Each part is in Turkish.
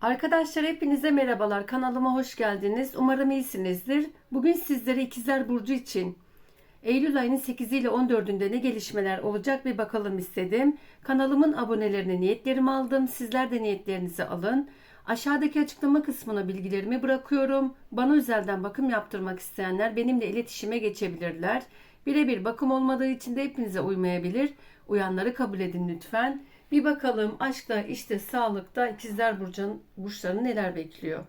Arkadaşlar hepinize merhabalar. Kanalıma hoş geldiniz. Umarım iyisinizdir. Bugün sizlere İkizler Burcu için Eylül ayının 8 ile 14'ünde ne gelişmeler olacak bir bakalım istedim. Kanalımın abonelerine niyetlerimi aldım. Sizler de niyetlerinizi alın. Aşağıdaki açıklama kısmına bilgilerimi bırakıyorum. Bana özelden bakım yaptırmak isteyenler benimle iletişime geçebilirler. Birebir bakım olmadığı için de hepinize uymayabilir. Uyanları kabul edin lütfen. Bir bakalım aşkta, işte sağlıkta ikizler burcun, burçlarını neler bekliyor.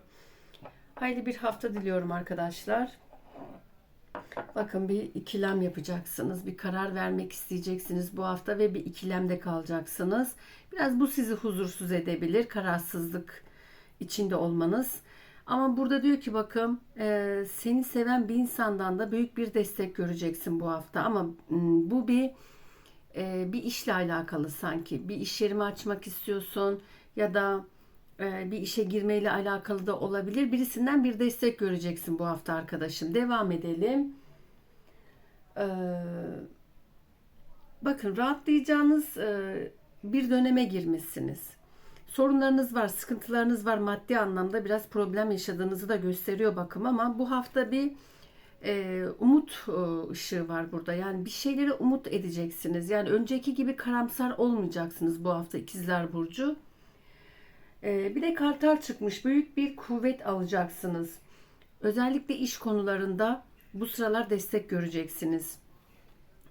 Haydi bir hafta diliyorum arkadaşlar. Bakın bir ikilem yapacaksınız. Bir karar vermek isteyeceksiniz bu hafta ve bir ikilemde kalacaksınız. Biraz bu sizi huzursuz edebilir. Kararsızlık içinde olmanız. Ama burada diyor ki bakın e, seni seven bir insandan da büyük bir destek göreceksin bu hafta. Ama m, bu bir e, bir işle alakalı sanki. Bir iş yerimi açmak istiyorsun ya da e, bir işe girmeyle alakalı da olabilir. Birisinden bir destek göreceksin bu hafta arkadaşım. Devam edelim. Ee, bakın rahatlayacağınız e, bir döneme girmişsiniz. Sorunlarınız var, sıkıntılarınız var maddi anlamda biraz problem yaşadığınızı da gösteriyor bakım ama bu hafta bir e, umut e, ışığı var burada. Yani bir şeylere umut edeceksiniz. Yani önceki gibi karamsar olmayacaksınız bu hafta ikizler burcu. E, bir de kartal çıkmış. Büyük bir kuvvet alacaksınız. Özellikle iş konularında bu sıralar destek göreceksiniz.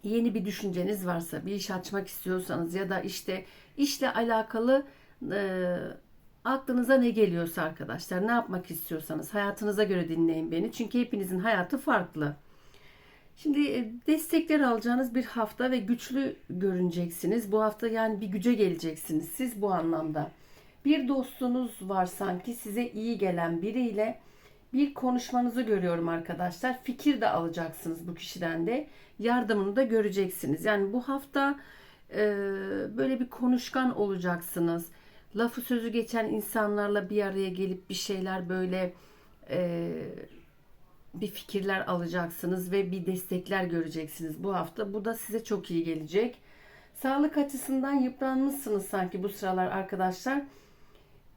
Yeni bir düşünceniz varsa, bir iş açmak istiyorsanız ya da işte işle alakalı e, aklınıza ne geliyorsa arkadaşlar, ne yapmak istiyorsanız hayatınıza göre dinleyin beni. Çünkü hepinizin hayatı farklı. Şimdi e, destekler alacağınız bir hafta ve güçlü görüneceksiniz. Bu hafta yani bir güce geleceksiniz siz bu anlamda. Bir dostunuz var sanki size iyi gelen biriyle bir konuşmanızı görüyorum arkadaşlar. Fikir de alacaksınız bu kişiden de. Yardımını da göreceksiniz. Yani bu hafta e, böyle bir konuşkan olacaksınız. Lafı sözü geçen insanlarla bir araya gelip bir şeyler böyle e, bir fikirler alacaksınız ve bir destekler göreceksiniz bu hafta. Bu da size çok iyi gelecek. Sağlık açısından yıpranmışsınız sanki bu sıralar arkadaşlar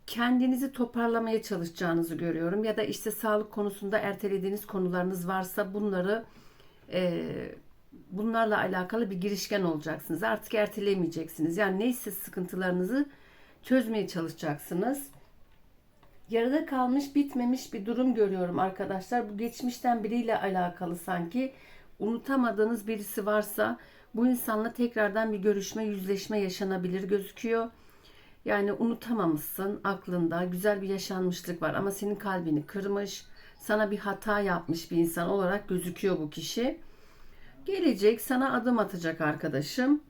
kendinizi toparlamaya çalışacağınızı görüyorum. Ya da işte sağlık konusunda ertelediğiniz konularınız varsa bunları e, bunlarla alakalı bir girişken olacaksınız. Artık ertelemeyeceksiniz. Yani neyse sıkıntılarınızı çözmeye çalışacaksınız. Yarıda kalmış, bitmemiş bir durum görüyorum arkadaşlar. Bu geçmişten biriyle alakalı sanki. Unutamadığınız birisi varsa bu insanla tekrardan bir görüşme, yüzleşme yaşanabilir gözüküyor. Yani unutamamışsın aklında güzel bir yaşanmışlık var ama senin kalbini kırmış, sana bir hata yapmış bir insan olarak gözüküyor bu kişi. Gelecek sana adım atacak arkadaşım.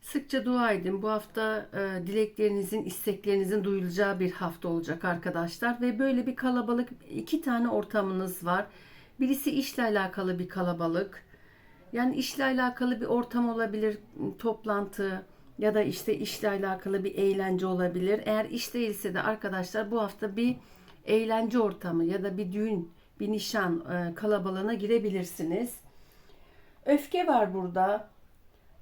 Sıkça dua edin. Bu hafta e, dileklerinizin, isteklerinizin duyulacağı bir hafta olacak arkadaşlar. Ve böyle bir kalabalık, iki tane ortamınız var. Birisi işle alakalı bir kalabalık. Yani işle alakalı bir ortam olabilir, toplantı, ya da işte işle alakalı bir eğlence olabilir. Eğer iş değilse de arkadaşlar bu hafta bir eğlence ortamı ya da bir düğün, bir nişan e, kalabalığına girebilirsiniz. Öfke var burada.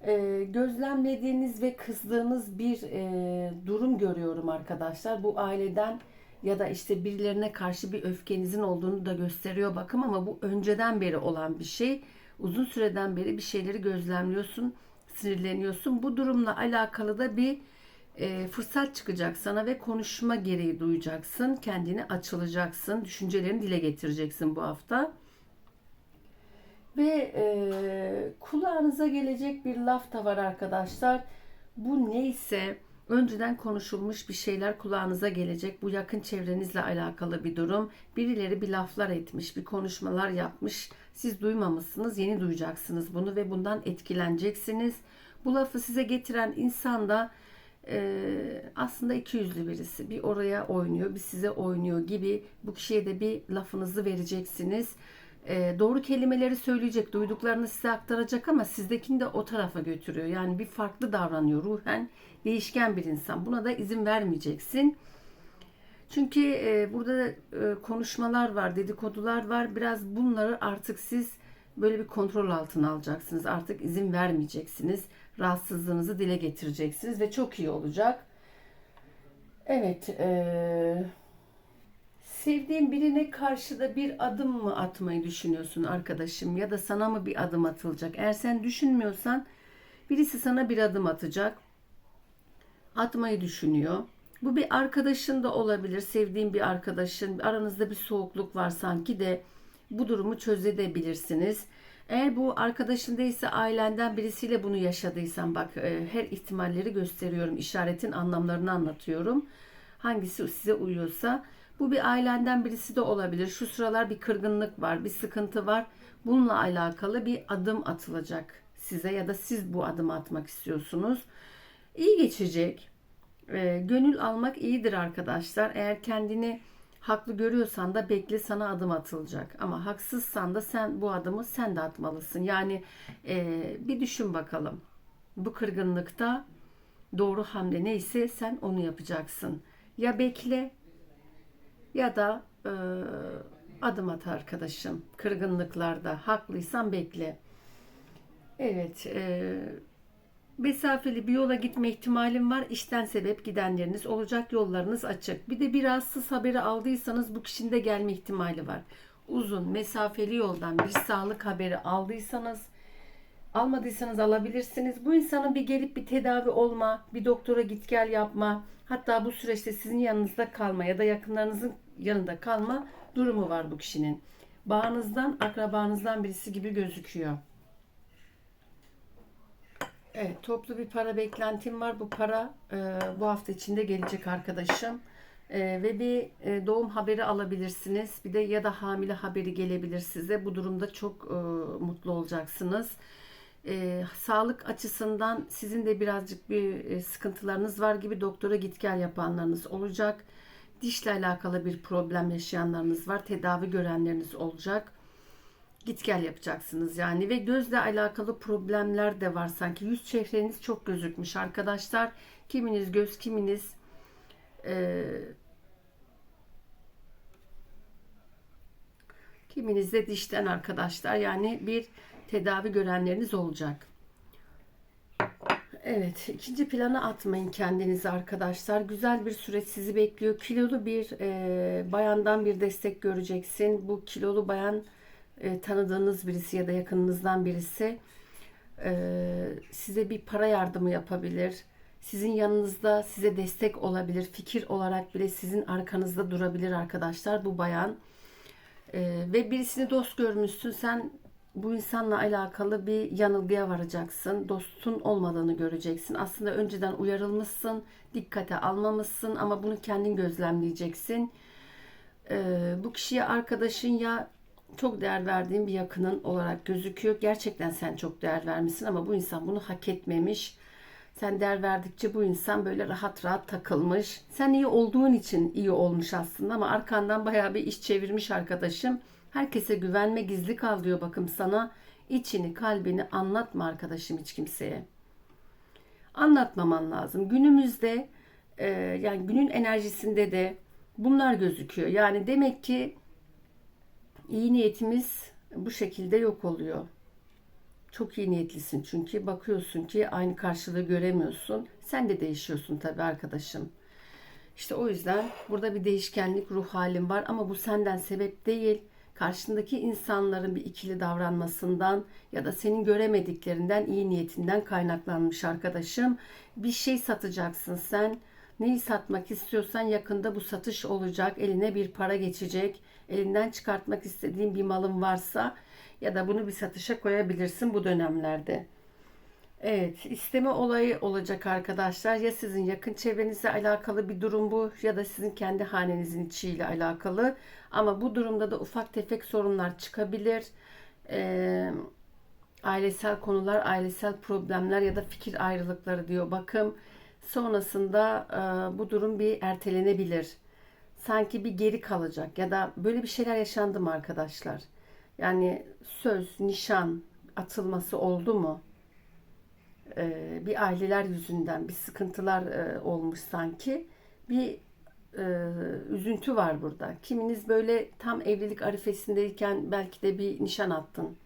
E, gözlemlediğiniz ve kızdığınız bir e, durum görüyorum arkadaşlar. Bu aileden ya da işte birilerine karşı bir öfkenizin olduğunu da gösteriyor bakım ama bu önceden beri olan bir şey. Uzun süreden beri bir şeyleri gözlemliyorsun sinirleniyorsun. Bu durumla alakalı da bir e, fırsat çıkacak sana ve konuşma gereği duyacaksın. Kendini açılacaksın. Düşüncelerini dile getireceksin bu hafta. Ve e, kulağınıza gelecek bir laf da var arkadaşlar. Bu neyse önceden konuşulmuş bir şeyler kulağınıza gelecek. Bu yakın çevrenizle alakalı bir durum. Birileri bir laflar etmiş, bir konuşmalar yapmış. Siz duymamışsınız, yeni duyacaksınız bunu ve bundan etkileneceksiniz. Bu lafı size getiren insan da e, aslında iki yüzlü birisi. Bir oraya oynuyor, bir size oynuyor gibi bu kişiye de bir lafınızı vereceksiniz. E, doğru kelimeleri söyleyecek, duyduklarını size aktaracak ama sizdekini de o tarafa götürüyor. Yani bir farklı davranıyor ruhen değişken bir insan. Buna da izin vermeyeceksin. Çünkü e, burada e, konuşmalar var, dedikodular var. Biraz bunları artık siz böyle bir kontrol altına alacaksınız. Artık izin vermeyeceksiniz. Rahatsızlığınızı dile getireceksiniz ve çok iyi olacak. Evet, eee, sevdiğin birine karşı da bir adım mı atmayı düşünüyorsun arkadaşım ya da sana mı bir adım atılacak? Eğer sen düşünmüyorsan birisi sana bir adım atacak. Atmayı düşünüyor. Bu bir arkadaşın da olabilir, sevdiğin bir arkadaşın. Aranızda bir soğukluk var sanki de bu durumu çözebilirsiniz. Eğer bu arkadaşın değilse ailenden birisiyle bunu yaşadıysan bak e, her ihtimalleri gösteriyorum. işaretin anlamlarını anlatıyorum. Hangisi size uyuyorsa bu bir ailenden birisi de olabilir. Şu sıralar bir kırgınlık var, bir sıkıntı var. Bununla alakalı bir adım atılacak size ya da siz bu adımı atmak istiyorsunuz. İyi geçecek. E, gönül almak iyidir arkadaşlar. Eğer kendini haklı görüyorsan da bekle sana adım atılacak. Ama haksızsan da sen bu adımı sen de atmalısın. Yani e, bir düşün bakalım. Bu kırgınlıkta doğru hamle neyse sen onu yapacaksın. Ya bekle ya da e, adım at arkadaşım. Kırgınlıklarda haklıysan bekle. Evet. E, mesafeli bir yola gitme ihtimalim var. İşten sebep gidenleriniz olacak. Yollarınız açık. Bir de bir rahatsız haberi aldıysanız bu kişinin de gelme ihtimali var. Uzun, mesafeli yoldan bir sağlık haberi aldıysanız almadıysanız alabilirsiniz. Bu insanın bir gelip bir tedavi olma, bir doktora git gel yapma, hatta bu süreçte sizin yanınızda kalma ya da yakınlarınızın yanında kalma durumu var bu kişinin. Bağınızdan, akrabanızdan birisi gibi gözüküyor. Evet, toplu bir para beklentim var. Bu para e, bu hafta içinde gelecek arkadaşım. E, ve bir e, doğum haberi alabilirsiniz. Bir de ya da hamile haberi gelebilir size. Bu durumda çok e, mutlu olacaksınız. E, sağlık açısından sizin de birazcık bir e, sıkıntılarınız var gibi doktora git gel yapanlarınız olacak. Dişle alakalı bir problem yaşayanlarınız var. Tedavi görenleriniz olacak git gel yapacaksınız yani ve gözle alakalı problemler de var sanki yüz çehreniz çok gözükmüş arkadaşlar kiminiz göz kiminiz e, kiminiz de dişten arkadaşlar yani bir tedavi görenleriniz olacak. Evet, ikinci plana atmayın kendinizi arkadaşlar. Güzel bir süreç sizi bekliyor. Kilolu bir e, bayandan bir destek göreceksin. Bu kilolu bayan e, tanıdığınız birisi ya da yakınınızdan birisi e, size bir para yardımı yapabilir. Sizin yanınızda size destek olabilir. Fikir olarak bile sizin arkanızda durabilir arkadaşlar bu bayan. E, ve birisini dost görmüşsün. Sen bu insanla alakalı bir yanılgıya varacaksın. Dostun olmadığını göreceksin. Aslında önceden uyarılmışsın, dikkate almamışsın ama bunu kendin gözlemleyeceksin. Ee, bu kişiye arkadaşın ya çok değer verdiğin bir yakının olarak gözüküyor. Gerçekten sen çok değer vermişsin ama bu insan bunu hak etmemiş. Sen değer verdikçe bu insan böyle rahat rahat takılmış. Sen iyi olduğun için iyi olmuş aslında ama arkandan bayağı bir iş çevirmiş arkadaşım. Herkese güvenme gizli kal diyor bakım sana. İçini kalbini anlatma arkadaşım hiç kimseye. Anlatmaman lazım. Günümüzde e, yani günün enerjisinde de bunlar gözüküyor. Yani demek ki iyi niyetimiz bu şekilde yok oluyor. Çok iyi niyetlisin çünkü bakıyorsun ki aynı karşılığı göremiyorsun. Sen de değişiyorsun tabii arkadaşım. İşte o yüzden burada bir değişkenlik ruh halim var ama bu senden sebep değil. Karşındaki insanların bir ikili davranmasından ya da senin göremediklerinden, iyi niyetinden kaynaklanmış arkadaşım. Bir şey satacaksın sen. Neyi satmak istiyorsan yakında bu satış olacak. Eline bir para geçecek. Elinden çıkartmak istediğin bir malın varsa ya da bunu bir satışa koyabilirsin bu dönemlerde. Evet, isteme olayı olacak arkadaşlar. Ya sizin yakın çevrenizle alakalı bir durum bu ya da sizin kendi hanenizin içiyle alakalı. Ama bu durumda da ufak tefek sorunlar çıkabilir. Ee, ailesel konular, ailesel problemler ya da fikir ayrılıkları diyor. Bakım sonrasında e, bu durum bir ertelenebilir. Sanki bir geri kalacak ya da böyle bir şeyler yaşandı mı arkadaşlar? Yani söz, nişan atılması oldu mu? E, bir aileler yüzünden bir sıkıntılar e, olmuş sanki. Bir e, üzüntü var burada. Kiminiz böyle tam evlilik arifesindeyken belki de bir nişan attın.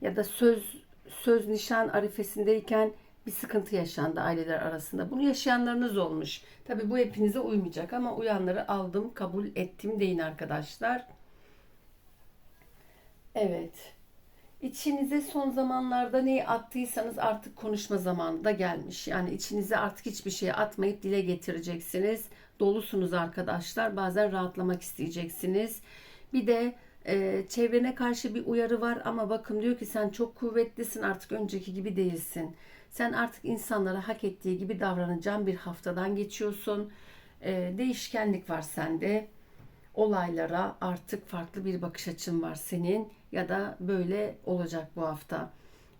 Ya da söz söz nişan arifesindeyken bir sıkıntı yaşandı aileler arasında. Bunu yaşayanlarınız olmuş. Tabii bu hepinize uymayacak ama uyanları aldım, kabul ettim deyin arkadaşlar. Evet. İçinize son zamanlarda neyi attıysanız artık konuşma zamanı da gelmiş. Yani içinize artık hiçbir şey atmayıp dile getireceksiniz. Dolusunuz arkadaşlar. Bazen rahatlamak isteyeceksiniz. Bir de e, çevrene karşı bir uyarı var ama bakın diyor ki sen çok kuvvetlisin artık önceki gibi değilsin. Sen artık insanlara hak ettiği gibi davranacağın bir haftadan geçiyorsun. E, değişkenlik var sende olaylara artık farklı bir bakış açın var senin ya da böyle olacak bu hafta.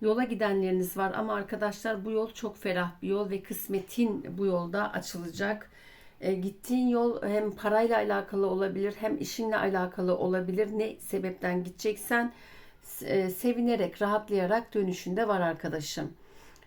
Yola gidenleriniz var ama arkadaşlar bu yol çok ferah bir yol ve kısmetin bu yolda açılacak. E, gittiğin yol hem parayla alakalı olabilir hem işinle alakalı olabilir. Ne sebepten gideceksen e, sevinerek, rahatlayarak dönüşünde var arkadaşım.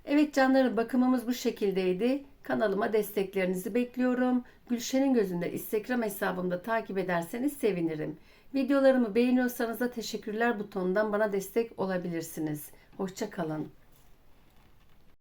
Evet canlarım bakımımız bu şekildeydi. Kanalıma desteklerinizi bekliyorum. Gülşen'in gözünde Instagram hesabımda takip ederseniz sevinirim. Videolarımı beğeniyorsanız da teşekkürler butonundan bana destek olabilirsiniz. Hoşçakalın.